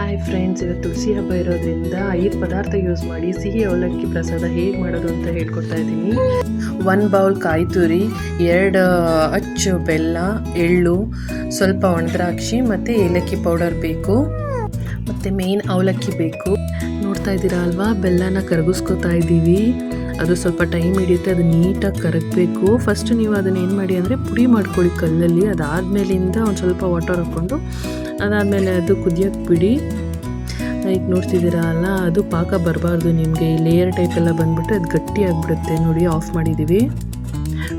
Hi friends ಇವತ್ತು ತುಳಸಿ ಹಬ್ಬ ಇರೋದ್ರಿಂದ ಐದು ಪದಾರ್ಥ ಯೂಸ್ ಮಾಡಿ ಸಿಹಿ ಅವಲಕ್ಕಿ ಪ್ರಸಾದ ಹೇಗೆ ಮಾಡೋದು ಅಂತ ಹೇಳ್ಕೊಡ್ತಾ ಇದ್ದೀನಿ. ಒನ್ ಬೌಲ್ ಕಾಯಿ ತುರಿ ಎರಡು ಅಚ್ಚು ಬೆಲ್ಲ, ಎಳ್ಳು, ಸ್ವಲ್ಪ ಒಣದ್ರಾಕ್ಷಿ ಮತ್ತು ಏಲಕ್ಕಿ ಪೌಡರ್ ಬೇಕು. ಮತ್ತು ಮೇನ್ ಅವಲಕ್ಕಿ ಬೇಕು. ನೋಡ್ತಾ ಇದ್ದೀರಾ ಅಲ್ವಾ? ಬೆಲ್ಲನ ಕರಗಿಸ್ಕೊತಾ ಇದ್ದೀವಿ. ಅದು ಸ್ವಲ್ಪ ಟೈಮ್ ಹಿಡಿಯುತ್ತೆ, ಅದು ನೀಟಾಗಿ ಕರಗಬೇಕು. ಫಸ್ಟ್ ನೀವು ಅದನ್ನು ಏನು ಮಾಡಿ ಅಂದರೆ ಪುಡಿ ಮಾಡ್ಕೊಳ್ಳಿ ಕಲ್ಲಲ್ಲಿ, ಅದಾದಮೇಲಿಂದ ಒಂದು ಸ್ವಲ್ಪ ವಾಟರ್ ಹಾಕ್ಕೊಂಡು ಅದಾದಮೇಲೆ ಅದು ಕುದಿಯೋಕ್ಕೆ ಬಿಡಿ. ಈಗ ನೋಡ್ತಿದ್ದೀರಾ ಅಲ್ಲ, ಅದು ಪಾಕ ಬರಬಾರ್ದು ನಿಮಗೆ. ಲೇಯರ್ ಟೈಪೆಲ್ಲ ಎಲ್ಲ ಬಂದ್ಬಿಟ್ಟು ಅದು ಗಟ್ಟಿ ಆಗಿಬಿಡುತ್ತೆ. ನೋಡಿ ಆಫ್ ಮಾಡಿದ್ದೀವಿ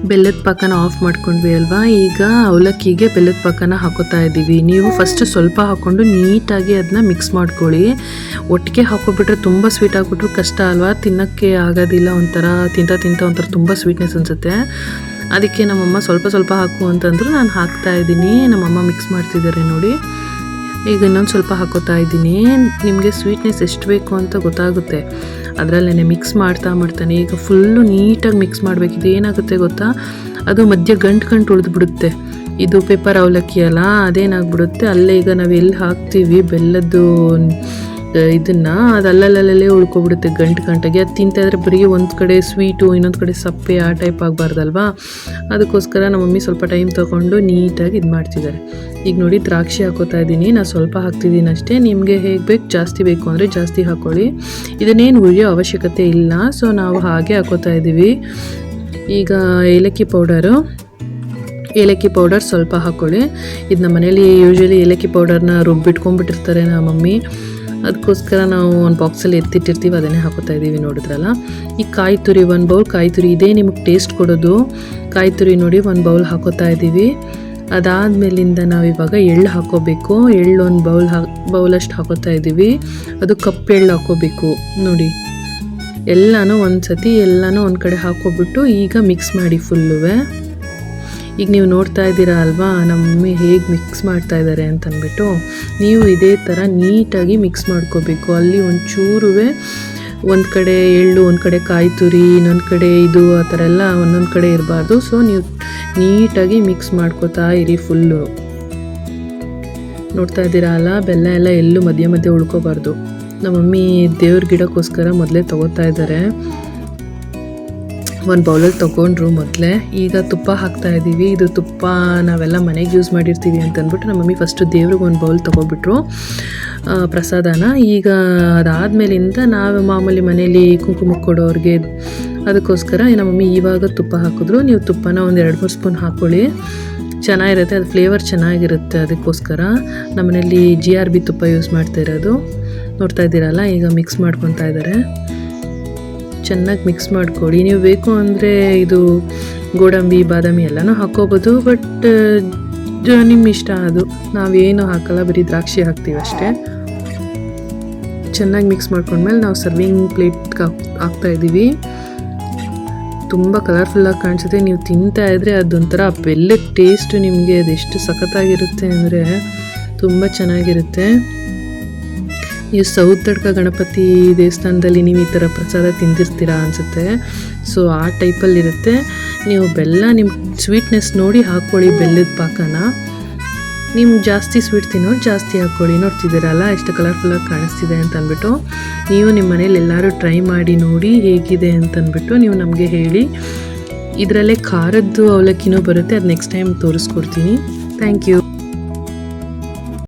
ಬೆಲ್ಲದ ಪಾಕನ ಆಫ್ ಮಾಡ್ಕೊಂಡ್ವಿ ಅಲ್ವಾ? ಈಗ ಅವಲಕ್ಕಿಗೆ ಬೆಲ್ಲದ ಪಾಕನ ಹಾಕೋತಾ ಇದ್ದೀವಿ ನೀವು ಫಸ್ಟ್ ಸ್ವಲ್ಪ ಹಾಕ್ಕೊಂಡು ನೀಟಾಗಿ ಅದನ್ನ ಮಿಕ್ಸ್ ಮಾಡ್ಕೊಳ್ಳಿ. ಒಟ್ಟಿಗೆ ಹಾಕೋಬಿಟ್ರೆ ತುಂಬ ಸ್ವೀಟ್ ಹಾಕ್ಬಿಟ್ರು ಕಷ್ಟ ಅಲ್ವಾ? ತಿನ್ನೋಕ್ಕೆ ಆಗೋದಿಲ್ಲ ಒಂಥರ. ತಿಂತ ತಿಂತ ಒಂಥರ ತುಂಬ ಸ್ವೀಟ್ನೆಸ್ ಅನಿಸುತ್ತೆ. ಅದಕ್ಕೆ ನಮ್ಮಮ್ಮ ಸ್ವಲ್ಪ ಸ್ವಲ್ಪ ಹಾಕು ಅಂತಂದ್ರೆ ನಾನು ಹಾಕ್ತಾ ಇದ್ದೀನಿ. ನಮ್ಮಮ್ಮ ಮಿಕ್ಸ್ ಮಾಡ್ತಿದ್ದಾರೆ ನೋಡಿ. ಈಗ ಇನ್ನೊಂದು ಸ್ವಲ್ಪ ಹಾಕೋತಾ ಇದ್ದೀನಿ. ನಿಮಗೆ ಸ್ವೀಟ್ನೆಸ್ ಎಷ್ಟು ಬೇಕು ಅಂತ ಗೊತ್ತಾಗುತ್ತೆ. ಅದರಲ್ಲೇ ಮಿಕ್ಸ್ ಮಾಡ್ತಾ ಮಾಡ್ತಾನೆ. ಈಗ ಫುಲ್ಲು ನೀಟಾಗಿ ಮಿಕ್ಸ್ ಮಾಡಬೇಕು. ಇದು ಏನಾಗುತ್ತೆ ಗೊತ್ತಾ? ಅದು ಮಧ್ಯ ಗಂಟು ಗಂಟು ಉಳಿದ್ಬಿಡುತ್ತೆ. ಇದು ಪೇಪರ್ ಅವಲಕ್ಕಿ ಅಲ್ಲ, ಅದೇನಾಗ್ಬಿಡುತ್ತೆ? ಅಲ್ಲೇ ಈಗ ನಾವು ಎಲ್ಲಿ ಹಾಕ್ತೀವಿ? ಬೆಲ್ಲದ್ದು ಇದನ್ನ ಅದು ಅಲ್ಲಲ್ಲಲ್ಲೇ ಉಳ್ಕೊಬಿಡುತ್ತೆ ಗಂಟು ಗಂಟಾಗಿ. ಅದು ತಿಂತಾ ಇದ್ರೆ ಬರೀ ಒಂದು ಕಡೆ ಸ್ವೀಟು ಇನ್ನೊಂದು ಕಡೆ ಸಪ್ಪೆ ಆ ಟೈಪ್ ಆಗಬಾರ್ದಲ್ವಾ? ಅದಕ್ಕೋಸ್ಕರ ನಮ್ಮ ಮಮ್ಮಿ ಸ್ವಲ್ಪ ಟೈಮ್ ತೊಗೊಂಡು ನೀಟಾಗಿ ಇದು ಮಾಡ್ತಿದ್ದಾರೆ. ಈಗ ನೋಡಿ ದ್ರಾಕ್ಷಿ ಹಾಕೋತಾ ಇದ್ದೀನಿ. ನಾನು ಸ್ವಲ್ಪ ಹಾಕ್ತಿದ್ದೀನಿ ಅಷ್ಟೇ. ನಿಮಗೆ ಹೇಗೆ ಬೇಕು ಜಾಸ್ತಿ ಬೇಕು ಅಂದರೆ ಜಾಸ್ತಿ ಹಾಕ್ಕೊಳ್ಳಿ ಇದನ್ನೇನು ಉಳಿಯೋ ಅವಶ್ಯಕತೆ ಇಲ್ಲ. ಸೊ ನಾವು ಹಾಗೆ ಹಾಕೋತಾ ಇದ್ದೀವಿ ಈಗ ಏಲಕ್ಕಿ ಪೌಡರು. ಏಲಕ್ಕಿ ಪೌಡರ್ ಸ್ವಲ್ಪ ಹಾಕ್ಕೊಳ್ಳಿ ಇದು ನಮ್ಮ ಮನೇಲಿ ಯೂಶ್ವಲಿ ಏಲಕ್ಕಿ ಪೌಡರ್ನ ರುಬ್ಬಿಟ್ಕೊಂಡ್ಬಿಟ್ಟಿರ್ತಾರೆ ನಮ್ಮ ಮಮ್ಮಿ. ಅದಕ್ಕೋಸ್ಕರ ನಾವು ಒಂದು ಬಾಕ್ಸಲ್ಲಿ ಎತ್ತಿಟ್ಟಿರ್ತೀವಿ, ಅದನ್ನೇ ಹಾಕೋತಾ ಇದ್ದೀವಿ ನೋಡಿದ್ರಲ್ಲ. ಈ ಕಾಯಿ ತುರಿ ಒಂದು ಬೌಲ್ ಕಾಯಿ ತುರಿ ಇದೇ ನಿಮಗೆ ಟೇಸ್ಟ್ ಕೊಡೋದು. ಕಾಯಿ ತುರಿ ನೋಡಿ ಒಂದು ಬೌಲ್ ಹಾಕೋತಾ ಇದ್ದೀವಿ. ನಾವು ಇವಾಗ ಎಳ್ಳು ಹಾಕೋಬೇಕು. ಎಳ್ಳು ಒಂದು ಬೌಲ್ ಹಾ ಬೌಲಷ್ಟು ಹಾಕೋತಾ ಇದ್ದೀವಿ. ಅದು ಕಪ್ಪು ಎಳ್ಳು ಹಾಕೋಬೇಕು. ನೋಡಿ. ಎಲ್ಲನೂ ಒಂದು ಸತಿ ಎಲ್ಲನೂ ಒಂದು ಕಡೆ ಹಾಕೋಬಿಟ್ಟು ಈಗ ಮಿಕ್ಸ್ ಮಾಡಿ ಫುಲ್ಲುವೆ ಈಗ ನೀವು ನೋಡ್ತಾ ಇದ್ದೀರಾ ಅಲ್ವಾ? ನಮ್ಮ ಮಮ್ಮಿ ಹೇಗೆ ಮಿಕ್ಸ್ ಮಾಡ್ತಾ ಇದ್ದಾರೆ ಅಂತಂದ್ಬಿಟ್ಟು ನೀವು ಇದೇ ಥರ ನೀಟಾಗಿ ಮಿಕ್ಸ್ ಮಾಡ್ಕೋಬೇಕು. ಅಲ್ಲಿ ಒಂಚೂರುವೆ ಒಂದು ಕಡೆ ಎಳ್ಳು, ಒಂದು ಕಡೆ ಕಾಯಿ ತುರಿ ಇನ್ನೊಂದು ಕಡೆ ಇದು ಆ ಥರ ಎಲ್ಲ ಒಂದೊಂದು ಕಡೆ ಇರಬಾರ್ದು. ಸೊ ನೀವು ನೀಟಾಗಿ ಮಿಕ್ಸ್ ಮಾಡ್ಕೋತಾ ಇರಿ ಫುಲ್ಲು ನೋಡ್ತಾ ಇದ್ದೀರಾ ಅಲ್ಲ? ಬೆಲ್ಲ ಎಲ್ಲ ಎಲ್ಲೂ ಮಧ್ಯೆ ಮಧ್ಯೆ ಉಳ್ಕೋಬಾರ್ದು. ನಮ್ಮ ಮಮ್ಮಿ ದೇವ್ರ ಗಿಡಕ್ಕೋಸ್ಕರ ಮೊದಲೇ ತಗೋತಾ ಇದ್ದಾರೆ. ಒಂದು ಬೌಲಲ್ಲಿ ತೊಗೊಂಡ್ರು ಮೊದಲೇ. ಈಗ ತುಪ್ಪ ಹಾಕ್ತಾ ಇದ್ದೀವಿ ಇದು ತುಪ್ಪ ನಾವೆಲ್ಲ ಮನೆಗೆ ಯೂಸ್ ಮಾಡಿರ್ತೀವಿ ಅಂತಂದ್ಬಿಟ್ಟು ನಮ್ಮ ಮಮ್ಮಿ ಫಸ್ಟು ದೇವ್ರಿಗೆ ಒಂದು ಬೌಲ್ ತೊಗೊಬಿಟ್ರು ಪ್ರಸಾದನ. ಈಗ ಅದಾದಮೇಲಿಂದ ನಾವು ಮಾಮೂಲಿ ಮನೇಲಿ ಕುಂಕುಮ ಕೊಡೋರಿಗೆ ಅದಕ್ಕೋಸ್ಕರ ನಮ್ಮ ಮಮ್ಮಿ ಇವಾಗ ತುಪ್ಪ ಹಾಕಿದ್ರು. ನೀವು ತುಪ್ಪನ ಒಂದು ಎರಡು, ಮೂರು ಸ್ಪೂನ್ ಹಾಕ್ಕೊಳ್ಳಿ ಚೆನ್ನಾಗಿರುತ್ತೆ. ಅದು ಫ್ಲೇವರ್ ಚೆನ್ನಾಗಿರುತ್ತೆ ಅದಕ್ಕೋಸ್ಕರ. ನಮ್ಮನೇಲಿ ಜಿ ಆರ್ ಬಿ ತುಪ್ಪ ಯೂಸ್ ಮಾಡ್ತಾ ಇರೋದು. ನೋಡ್ತಾ ಇದ್ದೀರಲ್ಲ, ಈಗ ಮಿಕ್ಸ್ ಮಾಡ್ಕೊತಾ ಇದ್ದಾರೆ ಚೆನ್ನಾಗಿ ಮಿಕ್ಸ್ ಮಾಡ್ಕೊಳ್ಳಿ ನೀವು ಬೇಕು ಅಂದರೆ ಇದು ಗೋಡಂಬಿ, ಬಾದಾಮಿ ಎಲ್ಲನೂ ಹಾಕೋಬೋದು ಬಟ್ ನಿಮ್ಮ ಇಷ್ಟ ಅದು. ನಾವೇನು ಹಾಕಲ್ಲ, ಬರೀ ದ್ರಾಕ್ಷಿ ಹಾಕ್ತೀವಿ ಅಷ್ಟೇ. ಚೆನ್ನಾಗಿ ಮಿಕ್ಸ್ ಮಾಡ್ಕೊಂಡ್ಮೇಲೆ ನಾವು ಸರ್ವಿಂಗ್ ಪ್ಲೇಟ್ಗೆ ಹಾಕ್ತಾ ಇದ್ದೀವಿ. ತುಂಬ ಕಲರ್ಫುಲ್ಲಾಗಿ ಕಾಣಿಸುತ್ತೆ. ನೀವು ತಿಂತಾ ಇದ್ರೆ ಅದೊಂಥರ ಬೆಲ್ಲದ ಟೇಸ್ಟು ನಿಮಗೆ ಅದೆಷ್ಟು ಸಖತ್ತಾಗಿರುತ್ತೆ ಅಂದರೆ ತುಂಬ ಚೆನ್ನಾಗಿರುತ್ತೆ. ನೀವು ಸೌತಡ್ಕ ಗಣಪತಿ ದೇವಸ್ಥಾನದಲ್ಲಿ ನೀವು ಈ ಥರ ಪ್ರಸಾದ ತಿಂದಿರ್ತೀರಾ ಅನಿಸುತ್ತೆ. ಸೊ ಆ ಟೈಪಲ್ಲಿರುತ್ತೆ ನೀವು ಬೆಲ್ಲ ನಿಮ್ಮ ಸ್ವೀಟ್ನೆಸ್ ನೋಡಿ ಹಾಕ್ಕೊಳ್ಳಿ ಬೆಲ್ಲದ ಪಾಕನ. ನೀವು ಜಾಸ್ತಿ ಸ್ವೀಟ್ ತಿನ್ನೋರು ಜಾಸ್ತಿ ಹಾಕ್ಕೊಳ್ಳಿ. ನೋಡ್ತಿದ್ದೀರಲ್ಲ, ಎಷ್ಟು ಕಲರ್ಫುಲ್ಲಾಗಿ ಕಾಣಿಸ್ತಿದೆ ಅಂತ ಅಂದ್ಬಿಟ್ಟು. ನೀವು ನಿಮ್ಮ ಮನೇಲಿ ಎಲ್ಲರೂ ಟ್ರೈ ಮಾಡಿ ನೋಡಿ ಹೇಗಿದೆ ಅಂತಂದ್ಬಿಟ್ಟು ನೀವು ನಮಗೆ ಹೇಳಿ. ಇದರಲ್ಲೇ ಖಾರದ್ದು ಅವಲಕ್ಕಿನೂ ಬರುತ್ತೆ. ಅದು ನೆಕ್ಸ್ಟ್ ಟೈಮ್ ತೋರಿಸ್ಕೊಡ್ತೀನಿ. Thank you